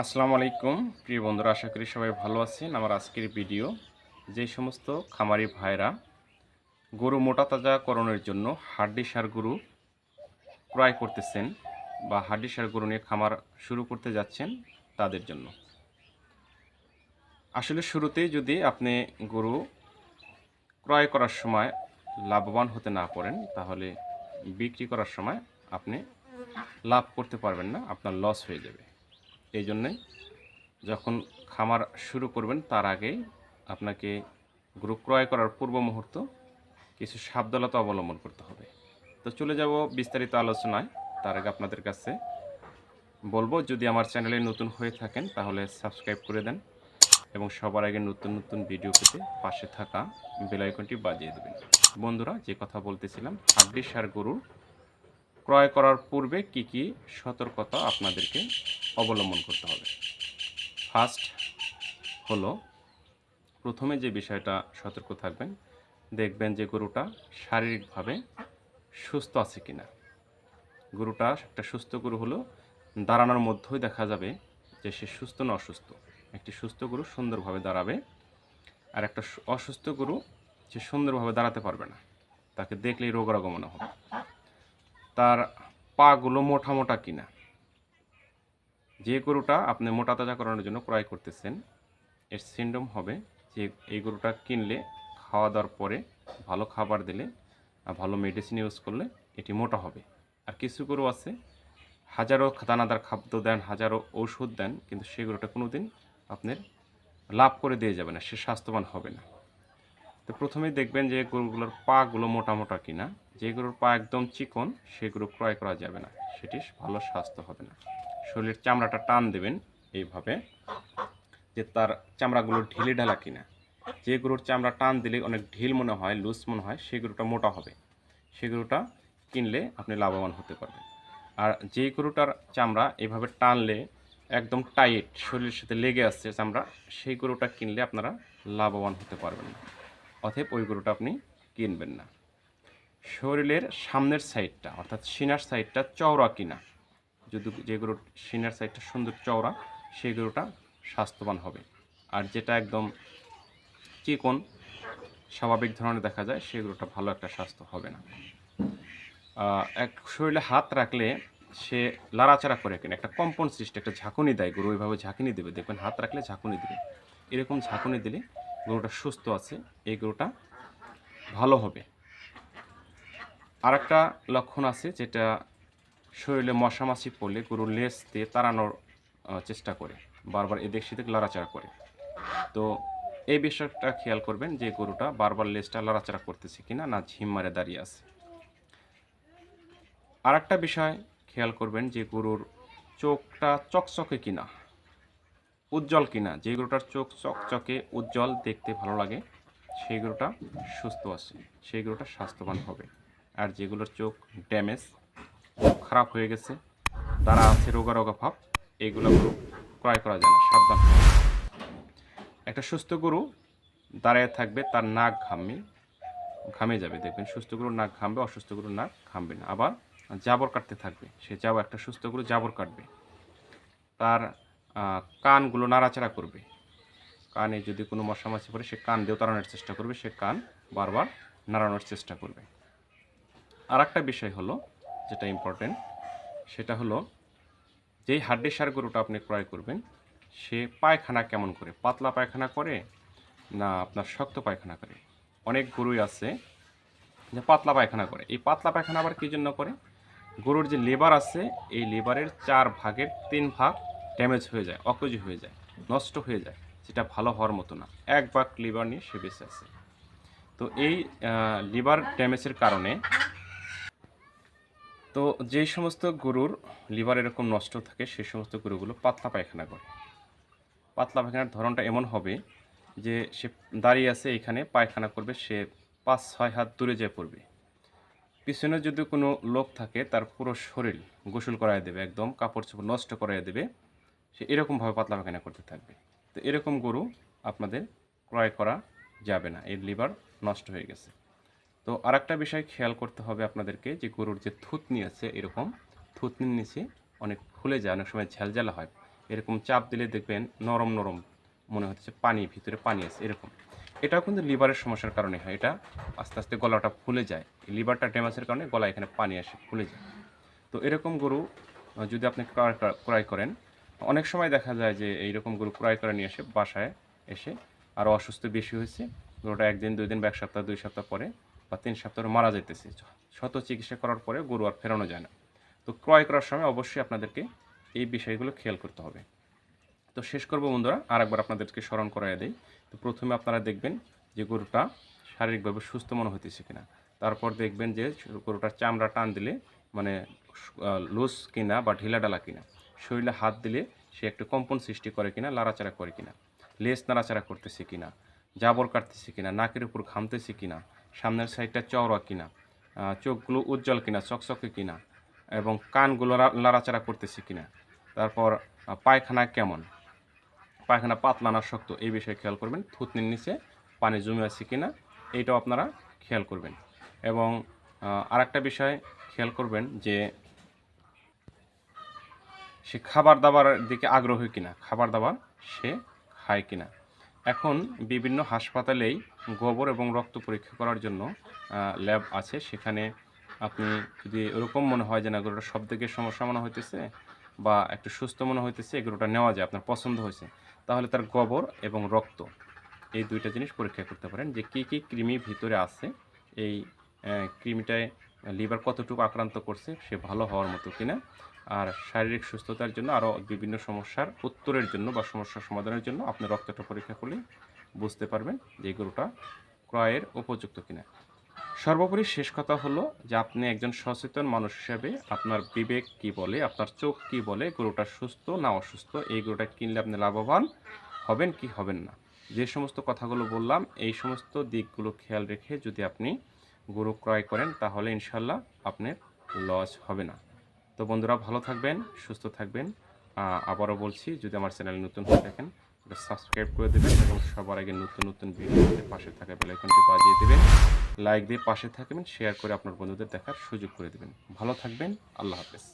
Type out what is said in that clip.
আসসালামু আলাইকুম। প্রিয় বন্ধুরা, আশা করি সবাই ভালো আছেন। আমার আজকের ভিডিও, যে সমস্ত খামারি ভাইরা গরু মোটা তাজাকরণের জন্য হাড্ডি সার গরু ক্রয় করতেছেন বা হাড্ডি সার গরু নিয়ে খামার শুরু করতে যাচ্ছেন তাদের জন্য। আসলে শুরুতেই যদি আপনি গরু ক্রয় করার সময় লাভবান হতে না পারেন, তাহলে বিক্রি করার সময় আপনি লাভ করতে পারবেন না, আপনার লস হয়ে যাবে। এই জন্যই যখন খামার শুরু করবেন, তার আগেই আপনাকে গরু ক্রয় করার পূর্ব মুহূর্ত কিছু সাবধানতা অবলম্বন করতে হবে। তো চলে যাব বিস্তারিত আলোচনায়। তার আগে আপনাদের কাছে বলব, যদি আমার চ্যানেলে নতুন হয়ে থাকেন, তাহলে সাবস্ক্রাইব করে দেন এবং সবার আগে নতুন নতুন ভিডিও পেতে পাশে থাকা বেলাইকনটি বাজিয়ে দেবেন। বন্ধুরা, যে কথা বলতেছিলাম হাড্ডি সার গরুর ক্রয় করার পূর্বে কি কি সতর্কতা আপনাদেরকে অবলম্বন করতে হবে? ফার্স্ট হলো, প্রথমে যে বিষয়টা সতর্ক থাকবেন, দেখবেন যে গরুটা শারীরিকভাবে সুস্থ আছে কিনা। গরুটা একটা সুস্থ গরু হলো, দাঁড়ানোর মধ্যেই দেখা যাবে যে সে সুস্থ না অসুস্থ। একটি সুস্থ গরু সুন্দরভাবে দাঁড়াবে, আর একটা অসুস্থ গরু সে সুন্দরভাবে দাঁড়াতে পারবে না, তাকে দেখলেই রোগ মনে হবে। তার পাগুলো মোটা মোটা কিনা। যে গরুটা আপনি মোটা তাজা করানোর জন্য ক্রয় করতেছেন, এর সিন্ডম হবে যে এই গরুটা কিনলে, খাওয়া দাওয়ার পরে ভালো খাবার দিলে আর ভালো মেডিসিন ইউজ করলে এটি মোটা হবে। আর কিছু গরু আছে, হাজারো দানাদার খাদ্য দেন, হাজারো ঔষধ দেন, কিন্তু সেই গরুটা কোনো দিন আপনার লাভ করে দিয়ে যাবে না, সে স্বাস্থ্যবান হবে না। তো প্রথমেই দেখবেন যে গরুগুলোর পাগুলো মোটা মোটা কিনা। যে গরুর পা একদম চিকন সেই গরু ক্রয় করা যাবে না। সেটি ভালো স্বাস্থ্য হবে না। শরীরের চামড়াটা টান দেবেন এইভাবে, যে তার চামড়াগুলো ঢিলে ঢালা কিনা। যে গরুর চামড়া টান দিলে অনেক ঢিল মনে হয়, লুজ মনে হয় সেই গরুটা মোটা হবে। সেই গরুটা কিনলে আপনি লাভবান হতে পারবেন। আর যে গরুটার চামড়া এভাবে টানলে একদম টাইট, শরীরের সাথে লেগে আসছে চামড়া সেই গরুটা কিনলে আপনারা লাভবান হতে পারবেন না। অতএব ওই গরুটা আপনি কিনবেন না। শরীরের সামনের সাইডটা, অর্থাৎ সিনার সাইডটা চওড়া কিনা। যদি যে গরুর সিনার সাইডটা সুন্দর চওড়া সেই গরুটা স্বাস্থ্যবান হবে। আর যেটা একদম চিকন, স্বাভাবিক ধরনের দেখা যায় সেই গরুটা ভালো একটা স্বাস্থ্য হবে না। এক শরীরে হাত রাখলে সে লাড়াচাড়া করে কিনা, একটা কম্পন সৃষ্টি, একটা ঝাঁকুনি দেয়, গরু ওইভাবে ঝাঁকুনি দেবে। দেখবেন হাত রাখলে ঝাঁকুনি দেবে। এরকম ঝাঁকুনি দিলে গরুটা সুস্থ আছে এই গরুটা ভালো হবে। আর একটা লক্ষণ আছে যেটা শরীরে মশামাছি পড়লে গরুর লেজ দিয়ে তাড়ানোর চেষ্টা করে, বারবার এদিক সেদিক লাড়াচাড়া করে। তো এই বিষয়টা খেয়াল করবেন যে গরুটা বারবার লেজটা লাড়াচাড়া করতেছে কিনা না ঝিম মারে দাঁড়িয়ে আছে। আর একটা বিষয় খেয়াল করবেন যে গরুর চোখটা চকচকে কিনা, উজ্জ্বল কিনা। যে গরুটার চোখ চকচকে, উজ্জ্বল, দেখতে ভালো লাগে, সেই গরুটা সুস্থ আছে, সেই গরুটা স্বাস্থ্যবান হবে। আর যেগুলোর চোখ ড্যামেজ খারাপ হয়ে গেছে, তারা আছে রোগা রোগা ভাব এইগুলো ক্রয় করা যায় না, সাবধান একটা সুস্থ গরু দাঁড়ায় থাকবে, তার নাক ঘামে ঘামে যাবে। দেখবেন সুস্থ গরুর নাক ঘামবে, অসুস্থ গরুর নাক ঘামবে না। আবার জাবর কাটতে থাকবে, সে জাবর, একটা সুস্থ গরু জাবর কাটবে। তার কানগুলো নাড়াচাড়া করবে। কানে যদি কোনো মশা মাছি পড়ে, সে কান দিয়েও তাড়ানোর চেষ্টা করবে, সে কান বারবার নাড়ানোর চেষ্টা করবে। আর একটা বিষয় হলো যেটা ইম্পর্টেন্ট সেটা হলো যেই হাড্ডি সার গরুটা আপনি ক্রয় করবেন, সে পায়খানা কেমন করে? পাতলা পায়খানা করে না আপনার শক্ত পায়খানা করে? অনেক গরুই আছে যে পাতলা পায়খানা করে। এই পাতলা পায়খানা আবার কী জন্য করে? গরুর যে লেবার আছে, এই লেবারের চার ভাগের তিন ভাগ ড্যামেজ হয়ে যায় অকেজ হয়ে যায়, নষ্ট হয়ে যায়, সেটা ভালো হওয়ার মতো না। এক ভাগ লিভার নিয়ে সে বেঁচে আছে। তো এই লিভার ড্যামেজের কারণে তো যে সমস্ত গরুর লিভার এরকম নষ্ট থাকে সেই সমস্ত গরুগুলো পাতলা পায়খানা করে। পাতলা পায়খানার ধরনটা এমন হবে যে সে দাঁড়িয়ে আছে এখানে, পায়খানা করবে, সে পাঁচ, ছয় হাত দূরে যেয়ে পড়বে। পিছনে যদি কোনো লোক থাকে, তার পুরো শরীর গোসল করায় দেবে, একদম কাপড় চোপড় নষ্ট করাই দেবে, সে এরকমভাবে পাতলা পায়খানা করতে থাকবে। তো এরকম গরু আপনাদের ক্রয় করা যাবে না, এর লিভার নষ্ট হয়ে গেছে। তো আরেকটা বিষয় খেয়াল করতে হবে আপনাদেরকে, যে গরুর যে থুতনি আছে এরকম, থুতনির নিচে অনেক ফুলে যায়, অনেক সময় ঝালঝালা হয়। এরকম চাপ দিলে দেখবেন নরম নরম মনে হচ্ছে পানি, ভিতরে পানি আছে, এরকম। এটাও কিন্তু লিভারের সমস্যার কারণে হয়, এটা আস্তে আস্তে গলাটা ফুলে যায়। লিভারটা ড্যামেজের কারণে গলা এখানে পানি আসে, ফুলে যায়। তো এরকম গরু যদি আপনি ক্রয় করেন, অনেক সময় দেখা যায় যে এইরকম গরু ক্রয় করে নিয়ে এসে বাসায় এসে আরও অসুস্থ বেশি হয়েছে, গরুটা একদিন, দুই দিন বা এক সপ্তাহ, দুই সপ্তাহ পরে বা তিন সপ্তাহ মারা যাইতেছে। শত চিকিৎসা করার পরে গরু আর ফেরানো যায় না। তো ক্রয় করার সময় অবশ্যই আপনাদেরকে এই বিষয়গুলো খেয়াল করতে হবে। তো শেষ করব বন্ধুরা, আরেকবার আপনাদেরকে স্মরণ করাই দেই। তো প্রথমে আপনারা দেখবেন যে গরুটা শারীরিকভাবে সুস্থ মনে হইতেছে কিনা। তারপর দেখবেন যে গরুটার চামড়া টান দিলে মানে লুজ কিনা বা ঢিলাডালা কিনা। শরীরে হাত দিলে সে একটু কম্পন সৃষ্টি করে কিনা, লাড়াচাড়া করে কিনা। লেস নাড়াচাড়া করতেছে কিনা, জাবর কাটতেছে কিনা, নাকের উপর ঘামতেছে কিনা সামনের সাইডটা চওড়া কিনা চোখগুলো উজ্জ্বল কিনা, চকচকে কিনা, এবং কানগুলো লাড়াচাড়া করতেছে কিনা, তারপর পায়খানা কেমন? পায়খানা পাতলা না শক্ত, এই বিষয়ে খেয়াল করবেন। থুতনির নিচে পানি জমে আছে কিনা, এইটাও আপনারা খেয়াল করবেন। এবং আরেকটা বিষয় খেয়াল করবেন যে, সে খাবার দাবারের দিকে আগ্রহী কিনা, খাবার দাবার সে খায় কিনা। এখন বিভিন্ন হাসপাতালেই গোবর এবং রক্ত পরীক্ষা করার জন্য ল্যাব আছে। সেখানে আপনি যদি এরকম মনে হয় যে না গরুটা সব দিকে সমস্যা মনে হইতেছে বা একটু সুস্থ মনে হইতেছে এই গরুটা নেওয়া যায়, আপনার পছন্দ হয়েছে, তাহলে তার গোবর এবং রক্ত এই দুইটা জিনিস পরীক্ষা করতে পারেন যে কী কী কৃমি ভিতরে আছে। এই কৃমিটায় লিভার কতটুকু আক্রান্ত করছে সে ভালো হওয়ার মতো কিনা, আর শারীরিক সুস্থতার জন্য আরও বিভিন্ন সমস্যার উত্তরের জন্য বা সমস্যার সমাধানের জন্য আপনি রক্তটা পরীক্ষা করলে বুঝতে পারবেন যে গরুটা ক্রয়ের উপযুক্ত কিনা। সর্বোপরি শেষ কথা হলো যে আপনি একজন সচেতন মানুষ হিসাবে আপনার বিবেক কি বলে, আপনার চোখ কি বলে গরুটা সুস্থ না অসুস্থ, এই গরুটা কিনলে আপনি লাভবান হবেন কি হবেন না? যে সমস্ত কথাগুলো বললাম, এই সমস্ত দিকগুলো খেয়াল রেখে যদি আপনি গরু ক্রয় করেন, তাহলে ইনশাল্লাহ আপনার লস হবে না। তো বন্ধুরা, ভালো থাকবেন, সুস্থ থাকবেন। আবারও বলছি, যদি আমার চ্যানেল নতুন হয়ে থাকেন সাবস্ক্রাইব করে দেবেন এবং সবার আগে নতুন নতুন ভিডিওতে পাশে থাকা বেলাইকনটি বাজিয়ে দেবেন। লাইক দিয়ে পাশে থাকবেন শেয়ার করে আপনার বন্ধুদের দেখার সুযোগ করে দেবেন। ভালো থাকবেন, আল্লাহ হাফেজ।